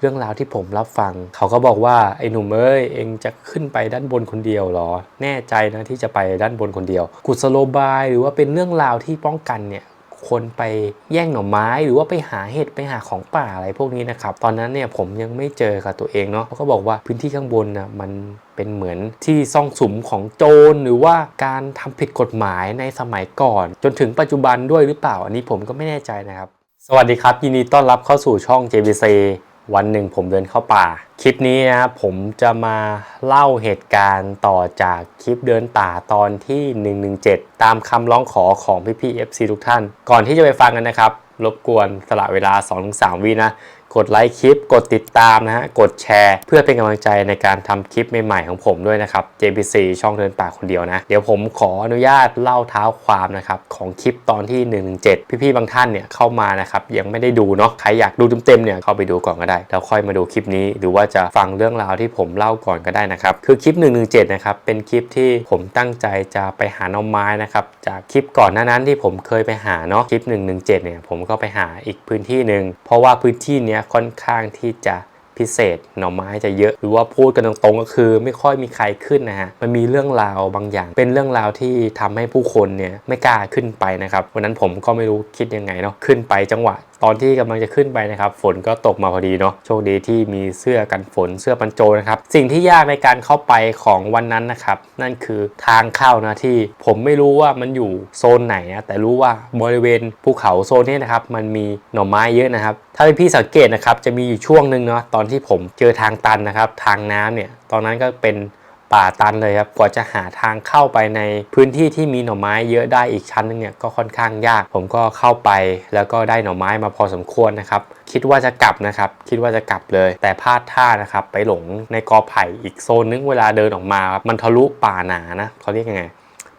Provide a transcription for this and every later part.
เรื่องราวที่ผมรับฟัง เขาก็บอกว่าไอ้หนุ่มเอ้ยเองจะขึ้นไปด้านบนคนเดียวเหรอ แน่ใจนะที่จะไปด้านบนคนเดียว กุศโลบายหรือว่าเป็นเรื่องราวที่ป้องกันเนี่ยคนไปแย่งหน่อไม้หรือว่าไปหาเห็ดไปหาของป่าอะไรพวกนี้นะครับ ตอนนั้นเนี่ยผมยังไม่เจอกับตัวเองเนาะเขาก็บอกว่าพื้นที่ข้างบนนะมันเป็นเหมือนที่ซ่องสุมของโจรหรือว่าการทำผิดกฎหมายในสมัยก่อน จนถึงปัจจุบันด้วยหรือเปล่าอันนี้ผมก็ไม่แน่ใจนะครับ สวัสดีครับ ยินดีต้อนรับเข้าสู่ช่อง JBC วันหนึ่งผมเดินเข้าป่า คลิปนี้นะครับผมจะมาเล่าเหตุการณ์ต่อจากคลิปเดินป่าตอนที่ 117 ตามคำร้องขอของพี่ๆ FC ทุกท่าน ก่อนที่จะไปฟังกันนะครับ รบกวนสละเวลา 2-3 วินะ กดไลค์คลิป กดติดตามนะฮะ กดแชร์ เพื่อเป็นกำลังใจในการทำคลิปใหม่ๆของผมด้วยนะครับ JBC ช่องเดินป่าคนเดียวนะ เดี๋ยวผมขออนุญาตเล่าเท้าความนะครับของคลิปตอนที่ 117 พี่ๆบางท่านเนี่ยเข้ามานะครับยังไม่ได้ดูเนาะ ใครอยากดูเต็มๆเนี่ยเข้าไปดูก่อนก็ได้แล้วค่อยมาดูคลิปนี้ หรือว่าจะฟังเรื่องราวที่ผมเล่าก่อนก็ได้นะครับ คือคลิป 117 นะครับ เป็นคลิปที่ผมตั้งใจจะไปหาหน่อไม้นะครับ จากคลิปก่อนหน้านั้นที่ผมเคยไปหาเนาะ คลิป 117 เนี่ยผมก็ไปหาอีกพื้นที่หนึ่งเพราะว่าพื้นที่เนี้ยค่อนข้างที่จะพิเศษหน่อไม้จะเยอะ หรือว่าพูดกันตรงๆก็คือไม่ค่อยมีใครขึ้นนะฮะมันมีเรื่องราวบางอย่าง เป็นเรื่องราวที่ทำให้ผู้คนเนี่ยไม่กล้าขึ้นไปนะครับวันนั้นผมก็ไม่รู้คิดยังไงเนาะขึ้นไปจังหวะตอนที่กำลังจะขึ้นไปนะครับ ฝนก็ตกมาพอดีเนาะโชคดีที่มีเสื้อกันฝนเสื้อปันโจนะครับสิ่งที่ยากในการเข้าไปของวันนั้นนะครับ นั่นคือทางเข้านะที่ผมไม่รู้ว่ามันอยู่โซนไหนนะแต่รู้ว่าบริเวณภูเขาโซนนี้นะครับมันมีหน่อไม้เยอะนะครับ ถ้าพี่สังเกตนะครับจะมีอยู่ช่วงหนึ่งเนาะตอนที่ผมเจอทางตันนะครับ ทางน้ำเนี่ยตอนนั้นก็เป็น ป่าตันเลยครับกว่าจะหาทางเข้าไปในพื้นที่ที่มีหน่อไม้เยอะได้อีกชั้นนึงเนี่ยก็ค่อนข้างยาก ผมก็เข้าไปแล้วก็ได้หน่อไม้มาพอสมควรนะครับคิดว่าจะกลับนะครับ คิดว่าจะกลับเลย แต่พลาดท่านะครับ ไปหลงในกอไผ่อีกโซนนึงเวลาเดินออกมาครับมันทะลุป่าหนานะเขาเรียกยังไง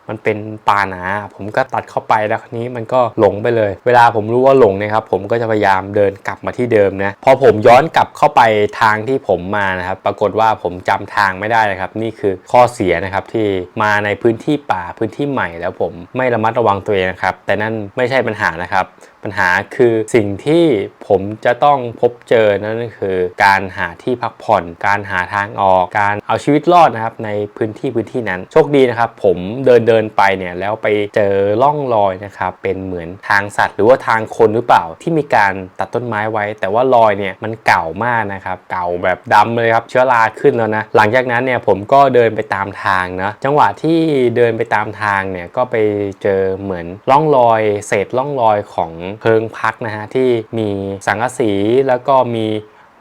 มันเป็นป่าหนา ผมก็ตัดเข้าไปแล้วนี้มันก็หลงไปเลย เวลาผมรู้ว่าหลงนะครับผมก็จะพยายามเดินกลับมาที่เดิมนะพอผมย้อนกลับเข้าไปทางที่ผมมานะครับ ปรากฏว่าผมจำทางไม่ได้นะครับ นี่คือข้อเสียนะครับที่มาในพื้นที่ป่าพื้นที่ใหม่แล้วผมไม่ระมัดระวังตัวเองนะครับ แต่นั่นไม่ใช่ปัญหานะครับปัญหาคือสิ่งที่ผมจะต้องพบเจอนั่นคือ การหาที่พักผ่อน การหาทางออก การเอาชีวิตรอดนะครับในพื้นที่พื้นที่นั้น โชคดีนะครับ ผมเดินเดินไปเนี่ยแล้วไปเจอร่องรอยนะครับเป็นเหมือนทางสัตว์ หรือว่าทางคนหรือเปล่าที่มีการตัดต้นไม้ไว้ แต่ว่ารอยเนี่ยมันเก่ามากนะครับเก่าแบบดำเลยครับเชื้อราขึ้นแล้วนะหลังจากนั้นเนี่ยผมก็เดินไปตามทางนะจังหวะที่เดินไปตามทางเนี่ยก็ไปเจอเหมือนร่องรอยเศษร่องรอยของเพิงพักนะฮะที่มีสังกะสีแล้วก็มี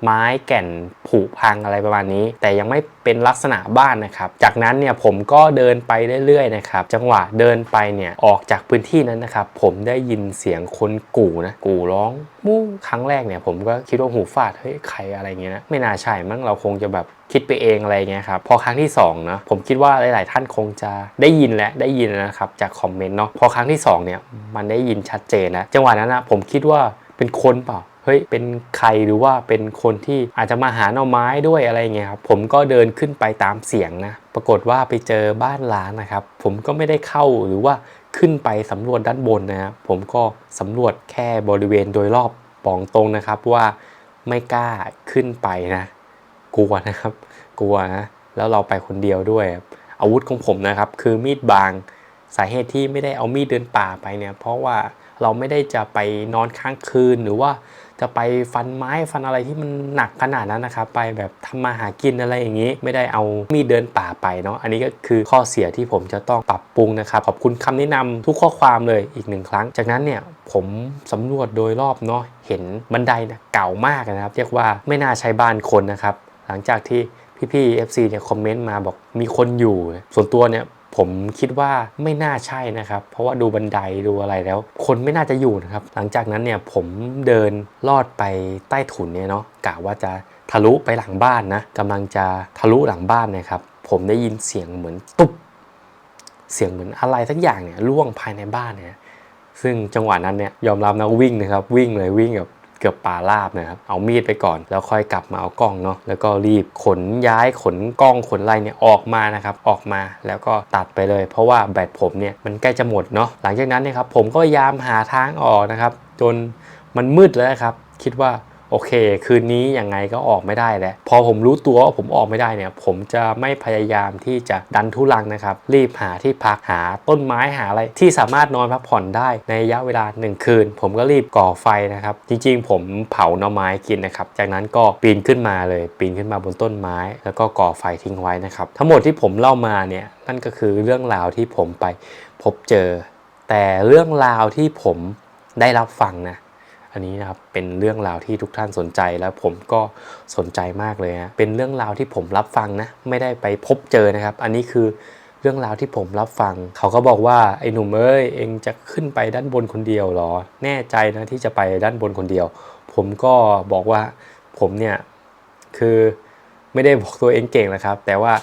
ไม้แก่นผุพังอะไรประมาณนี้ แต่ยังไม่เป็นลักษณะบ้านนะครับ จากนั้นเนี่ยผมก็เดินไปเรื่อยๆนะครับ จังหวะเดินไปเนี่ยออกจากพื้นที่นั้นนะครับ ผมได้ยินเสียงคนกู่นะกู่ร้องมู้ครั้งแรกเนี่ยผมก็คิดว่าหูฟาดเฮ้ยใครอะไรเงี้ยนะไม่น่าใช่มั้งเราคงจะแบบคิดไปเองอะไรเงี้ยครับพอครั้งที่2นะผมคิดว่าหลาย ๆ ท่านคงจะได้ยินและได้ยินนะครับจากคอมเมนต์เนาะพอครั้งที่สองเนี่ยมันได้ยินชัดเจนนะจังหวะนั้นนะผมคิดว่าเป็นคนเปล่า ฮ้ยเป็นใครหรือว่าเป็นคนที่อาจจะมาหาหน่อไม้ด้วยอะไรเงี้ยครับผมก็เดินขึ้นไปตามเสียงนะปรากฏว่าไปเจอบ้านล้างนะครับ ผมก็ไม่ได้เข้าหรือว่าขึ้นไปสำรวจด้านบนนะครับผมก็สำรวจแค่บริเวณโดยรอบปองตรงนะครับว่าไม่กล้าขึ้นไปนะ กลัวนะครับ กลัวนะแล้วเราไปคนเดียวด้วย อาวุธของผมนะครับ คือมีดบางสาเหตุที่ไม่ได้เอามีดเดินป่าไปเนี่ย เพราะว่า เราไม่ได้จะไปนอนค้างคืนหรือว่าจะไปฟันไม้ฟันอะไรที่มันหนักขนาดนั้นนะครับ ไปแบบทำมาหากินอะไรอย่างนี้ ไม่ได้เอามีดเดินป่าไปเนาะอันนี้ก็คือข้อเสียที่ผมจะต้องปรับปรุงนะครับ ขอบคุณคำแนะนำทุกข้อความเลยอีกหนึ่งครั้ง จากนั้นเนี่ยผมสำรวจโดยรอบเนาะเห็นบันไดนะเก่ามากนะครับ เรียกว่าไม่น่าใช้บ้านคนนะครับ หลังจากที่พี่ๆ FC เนี่ยคอมเมนต์มาบอกมีคนอยู่ ส่วนตัวเนี่ย ผมคิดว่าไม่น่าใช่นะครับ เพราะว่าดูบันไดดูอะไรแล้ว คนไม่น่าจะอยู่นะครับ หลังจากนั้นเนี่ยผมเดินลอดไปใต้ถุนเนี่ยเนาะกะว่าจะทะลุไปหลังบ้านนะกำลังจะทะลุหลังบ้านนะครับ ผมได้ยินเสียงเหมือนตุ๊บเสียงเหมือนอะไรสักอย่างเนี่ยล่วงภายในบ้านเนี่ยซึ่งจังหวะนั้นเนี่ยยอมรับนะวิ่งนะครับวิ่งเลยวิ่งแบบ เกือบป่าราบนะครับ เอามีดไปก่อน แล้วค่อยกลับมาเอากล้องเนาะแล้วก็รีบขนย้ายขนกล้องขนอะไรเนี่ยออกมานะครับออกมาแล้วก็ตัดไปเลย เพราะว่าแบตผมเนี่ยมันใกล้จะหมดเนาะหลังจากนั้นเนี่ยครับผมก็พยายามหาทางออกนะครับ จนมันมืดแล้วครับ คิดว่า โอเค คืนนี้ยังไงก็ออกไม่ได้แล้ว พอผมรู้ตัวว่าผมออกไม่ได้เนี่ย ผมจะไม่พยายามที่จะดันทุลังนะครับ รีบหาที่พักหาต้นไม้หาอะไรที่สามารถนอนพักผ่อนได้ในระยะเวลา 1 คืน ผมก็รีบก่อไฟนะครับ จริงๆ ผมเผาหน่อไม้กินนะครับ จากนั้นก็ปีนขึ้นมาเลย ปีนขึ้นมาบนต้นไม้ แล้วก็ก่อไฟทิ้งไว้นะครับ ทั้งหมดที่ผมเล่ามาเนี่ย นั่นก็คือเรื่องราวที่ผมไปพบเจอ แต่เรื่องราวที่ผมได้รับฟังนะ อันนี้นะครับเป็นเรื่องราวที่ทุกท่านสนใจแล้วผมก็สนใจมากเลยฮะเป็นเรื่องราวที่ผมรับฟังนะไม่ได้ไปพบเจอนะครับ อันนี้คือเรื่องราวที่ผมรับฟัง เขาก็บอกว่าไอ้หนุ่มเอ้ยเองจะขึ้นไปด้านบนคนเดียวเหรอ แน่ใจนะที่จะไปด้านบนคนเดียว ผมก็บอกว่าผมเนี่ยคือไม่ได้บอกตัวเองเก่งนะครับ แต่ว่า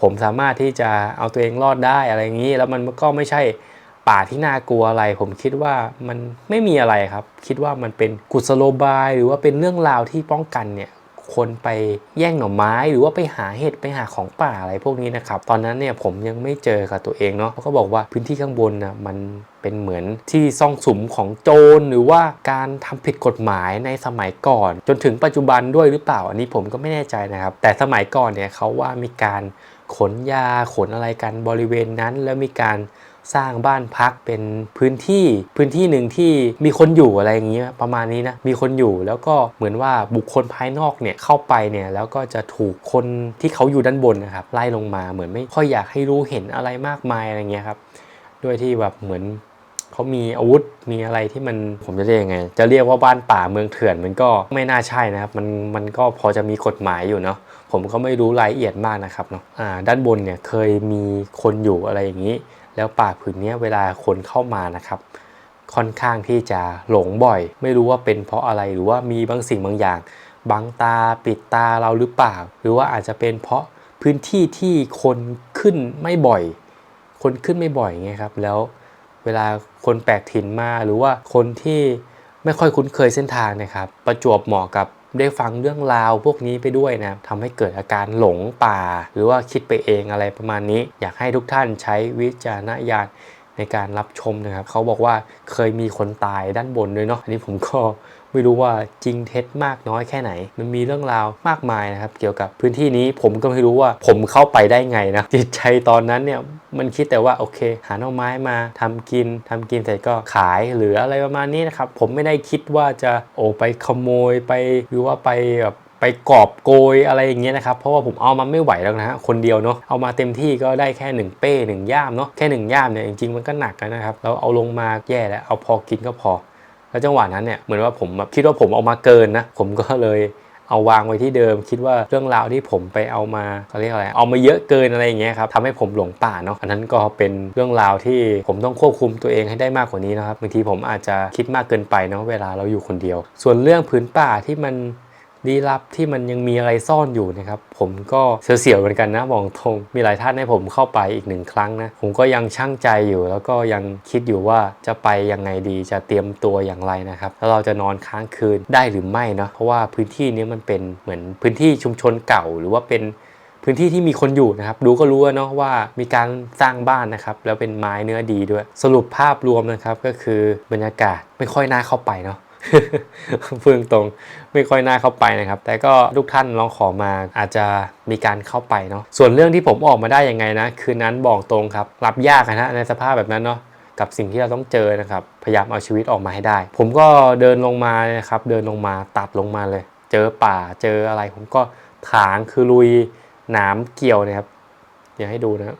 ผมสามารถที่จะเอาตัวเองรอดได้อะไรอย่างนี้ แล้วมันก็ไม่ใช่ ป่าที่น่ากลัวอะไร ผมคิดว่ามันไม่มีอะไรครับ คิดว่ามันเป็นกุศโลบาย หรือว่าเป็นเรื่องราวที่ป้องกันเนี่ยคนไปแย่งหน่อไม้หรือว่าไปหาเห็ดไปหาของป่าอะไรพวกนี้นะครับ ตอนนั้นเนี่ยผมยังไม่เจอกับตัวเองเนาะเขาก็บอกว่าพื้นที่ข้างบนนะมันเป็นเหมือนที่ซ่องสุมของโจรหรือว่าการทำผิดกฎหมายในสมัยก่อน จนถึงปัจจุบันด้วยหรือเปล่า อันนี้ผมก็ไม่แน่ใจนะครับ แต่สมัยก่อนเนี่ยเขาว่ามีการขนยาขนอะไรกันบริเวณนั้น แล้วมีการ สร้างบ้านพักเป็นพื้นที่พื้นที่หนึ่งที่มีคนอยู่อะไรอย่างเงี้ยประมาณนี้นะมีคนอยู่แล้วก็เหมือนว่าบุคคลภายนอกเนี่ยเข้าไปเนี่ยแล้วก็จะถูกคนที่เขาอยู่ด้านบนนะครับไล่ลงมาเหมือนไม่ค่อยอยากให้รู้เห็นอะไรมากมายอะไรเงี้ยครับด้วยที่แบบเหมือนเขามีอาวุธมีอะไรที่มันผมจะเรียกยังไง จะเรียกว่าบ้านป่าเมืองเถื่อนมันก็ไม่น่าใช่นะครับมันมันก็พอจะมีกฎหมายอยู่เนาะผมก็ไม่รู้รายละเอียดมากนะครับเนาะอ่าด้านบนเนี่ยเคยมีคนอยู่อะไรอย่างนี้ แล้วป่าผืนนี้เวลาคนเข้ามานะครับ ค่อนข้างที่จะหลงบ่อย ไม่รู้ว่าเป็นเพราะอะไรหรือว่ามีบางสิ่งบางอย่างบังตาปิดตาเราหรือเปล่า หรือว่าอาจจะเป็นเพราะพื้นที่ที่คนขึ้นไม่บ่อย คนขึ้นไม่บ่อยไงครับ แล้วเวลาคนแปลกถิ่นมาหรือว่าคนที่ไม่ค่อยคุ้นเคยเส้นทางนะครับ ประจวบเหมาะกับ ได้ฟังเรื่องราวพวกนี้ไปด้วยนะครับทำให้เกิดอาการหลงป่า หรือว่าคิดไปเองอะไรประมาณนี้ อยากให้ทุกท่านใช้วิจารณญาณในการรับชมนะครับ เขาบอกว่าเคยมีคนตายด้านบนด้วยเนาะอันนี้ผมก็ ไม่รู้ว่าจริงเท็จมากน้อยแค่ไหน มันมีเรื่องราวมากมายนะครับ เกี่ยวกับพื้นที่นี้ผมก็ไม่รู้ว่าผมเข้าไปได้ไงนะจิตใจตอนนั้นเนี่ยมันคิดแต่ว่าโอเค หาหน่อไม้มาทำกินทำกินเสร็จก็ขายหรืออะไรประมาณนี้นะครับ ผมไม่ได้คิดว่าจะโอไปขโมยไปหรือว่าไปแบบไปกอบโกยอะไรอย่างเงี้ยนะครับ เพราะว่าผมเอามาไม่ไหวแล้วนะฮะคนเดียวเนาะเอามาเต็มที่ก็ได้แค่หนึ่งเป้หนึ่งย่ามเนาะแค่หนึ่งย่ามเนี่ยจริงๆมันก็หนักนะครับแล้วเอาลงมาแย่แล้วเอาพอกินก็พอ แล้วจังหวะนั้นเนี่ยเหมือนว่าผมแบบคิดว่าผมเอามาเกินนะผมก็เลยเอาวางไว้ที่เดิม คิดว่าเรื่องราวที่ผมไปเอามาเขาเรียกอะไรเอามาเยอะเกินอะไรอย่างเงี้ยครับทำให้ผมหลงป่าเนาะอันนั้นก็เป็นเรื่องราวที่ผมต้องควบคุมตัวเองให้ได้มากกว่านี้นะครับบางทีผมอาจจะคิดมากเกินไปเนาะเวลาเราอยู่คนเดียว ส่วนเรื่องพื้นป่าที่มัน ลี้ลับที่มันยังมีอะไรซ่อนอยู่นะครับ ผมก็เสียวๆเหมือนกันนะมองตรงมีหลายท่านให้ผมเข้าไปอีกหนึ่งครั้งนะ ผมก็ยังช่างใจอยู่ แล้วก็ยังคิดอยู่ว่าจะไปยังไงดีจะเตรียมตัวอย่างไรนะครับแล้วเราจะนอนค้างคืนได้หรือไม่เนาะเพราะว่าพื้นที่นี้มันเป็นเหมือนพื้นที่ชุมชนเก่าหรือว่าเป็นพื้นที่ที่มีคนอยู่นะครับ ดูก็รู้เนาะว่ามีการสร้างบ้านนะครับ แล้วเป็นไม้เนื้อดีด้วย สรุปภาพรวมนะครับก็คือบรรยากาศไม่ค่อยน่าเข้าไปเนาะ เฟื่งตรงไม่ค่อยน่าเข้าไปนะครับ แต่ก็ทุกท่านลองขอมาอาจจะมีการเข้าไปเนาะส่วนเรื่องที่ผมออกมาได้ยังไงนะ คืนนั้นบอกตรงครับ รับยากนะในสภาพแบบนั้นเนาะกับสิ่งที่เราต้องเจอนะครับ พยายามเอาชีวิตออกมาให้ได้ ผมก็เดินลงมานะครับ เดินลงมาตัดลงมาเลย เจอป่าเจออะไร ผมก็ถางคือลุยหนามเกี่ยวเนะครับเดี๋ยวให้ดูนะครับ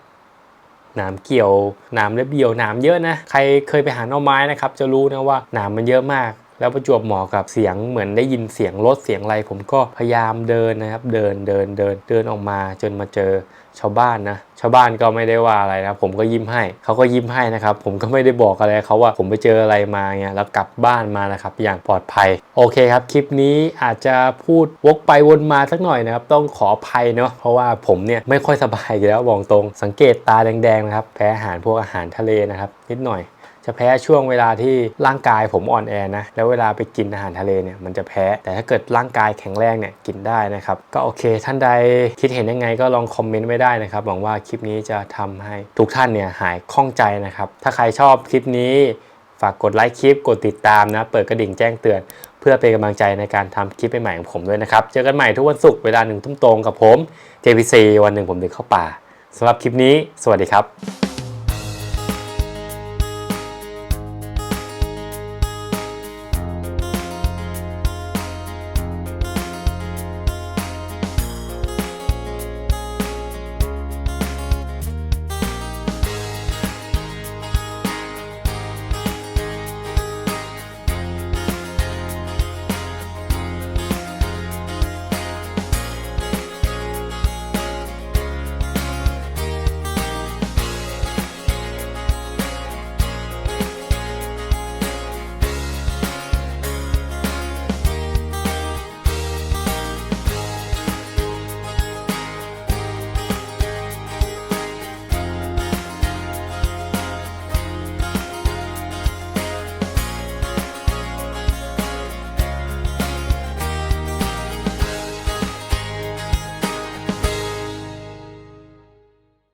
หนามเกี่ยวหนามเล็บเบี่ยวหนามเยอะนะ ใครเคยไปหาหน่อไม้นะครับ จะรู้นะว่าหนามมันเยอะมาก แล้วประจวบเหมาะกับเสียงเหมือนได้ยินเสียงรถเสียงอะไรผมก็พยายามเดินนะครับ เดินเดินเดินเดินออกมาจนมาเจอชาวบ้านนะชาวบ้านก็ไม่ได้ว่าอะไรนะผมก็ยิ้มให้เขาก็ยิ้มให้นะครับ ผมก็ไม่ได้บอกอะไรเขาว่าผมไปเจออะไรมาเงี้ยแล้วกลับบ้านมานะครับ อย่างปลอดภัย โอเคครับ คลิปนี้อาจจะพูดวกไปวนมาสักหน่อยนะครับ ต้องขออภัยเนาะเพราะว่าผมเนี่ยไม่ค่อยสบายอยู่แล้วบอกตรง สังเกตตาแดงๆนะครับแพ้อาหารพวกอาหารทะเลนะครับนิดหน่อย จะแพ้ช่วงเวลาที่ร่างกายผมอ่อนแอนะ แล้วเวลาไปกินอาหารทะเลเนี่ยมันจะแพ้ แต่ถ้าเกิดร่างกายแข็งแรงเนี่ยกินได้นะครับ ก็โอเค ท่านใดคิดเห็นยังไงก็ลองคอมเมนต์ไว้ได้นะครับ หวังว่าคลิปนี้จะทำให้ทุกท่านเนี่ยหายข้องใจนะครับ ถ้าใครชอบคลิปนี้ฝากกดไลค์คลิป กดติดตามนะ เปิดกระดิ่งแจ้งเตือน เพื่อเป็นกำลังใจในการทำคลิปใหม่ของผมด้วยนะครับ เจอกันใหม่ทุกวันศุกร์เวลาหนึ่งทุ่มตรงกับผม JPC วันหนึ่งผมเดินเข้าป่าสำหรับคลิปนี้ สวัสดีครับ